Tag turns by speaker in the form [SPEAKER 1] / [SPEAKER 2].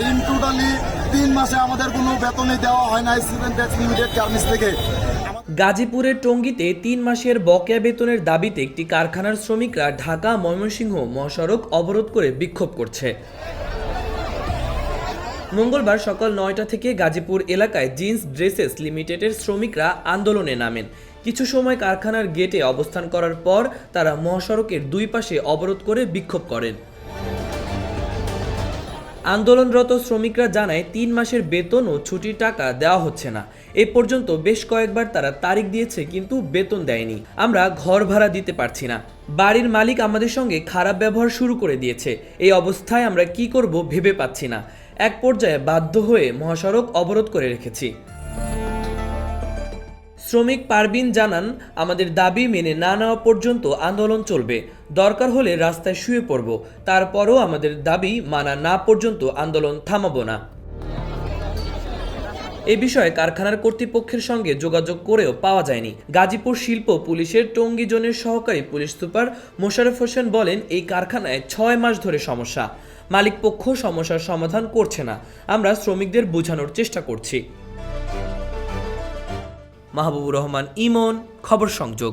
[SPEAKER 1] In totally তিন মাসে আমাদের কোনো বেতনই দেওয়া হয় না ট্যাক্স লিমিটেড থেকে।
[SPEAKER 2] গাজীপুরের টঙ্গীতে তিন মাসের বকেয়া বেতনের দাবিতে একটি কারখানার শ্রমিকরা ঢাকা, ময়মনসিংহ মহাসড়ক অবরোধ করে বিক্ষোভ করছে। মঙ্গলবার সকাল নয়টা থেকে গাজীপুর এলাকায় জিন্স ড্রেসেস লিমিটেডের শ্রমিকরা আন্দোলনে নামেন। কিছু সময় কারখানার গেটে অবস্থান করার পর তারা মহাসড়কের দুই পাশে অবরোধ করে বিক্ষোভ করেন। আন্দোলনরত শ্রমিকরা জানায়, তিন মাসের বেতন ও ছুটির টাকা দেওয়া হচ্ছে না। এ পর্যন্ত বেশ কয়েকবার তারা তারিখ দিয়েছে, কিন্তু বেতন দেয়নি। আমরা ঘর ভাড়া দিতে পারছি না। বাড়ির মালিক আমাদের সঙ্গে খারাপ ব্যবহার শুরু করে দিয়েছে। এই অবস্থায় আমরা কি করব ভেবে পাচ্ছি না। এক পর্যায়ে বাধ্য হয়ে মহাসড়ক অবরোধ করে রেখেছি। শ্রমিক পারবিন জানান, আমাদের দাবি মেনে না নেওয়া পর্যন্ত আন্দোলন চলবে। দরকার হলে রাস্তায় শুয়ে পড়ব। তারপরও আমাদের দাবি মানা না পর্যন্ত আন্দোলন থামাবো না। এ বিষয়ে কারখানার কর্তৃপক্ষের সঙ্গে যোগাযোগ করেও পাওয়া যায়নি। গাজীপুর শিল্প পুলিশের টঙ্গী জোনের সহকারী পুলিশ সুপার মোশারফ হোসেন বলেন, এই কারখানায় ছয় মাস ধরে সমস্যা। মালিক পক্ষ সমস্যার সমাধান করছে না। আমরা শ্রমিকদের বোঝানোর চেষ্টা করছি। মাহবুবুর রহমান ইমন খবর সংযোগ।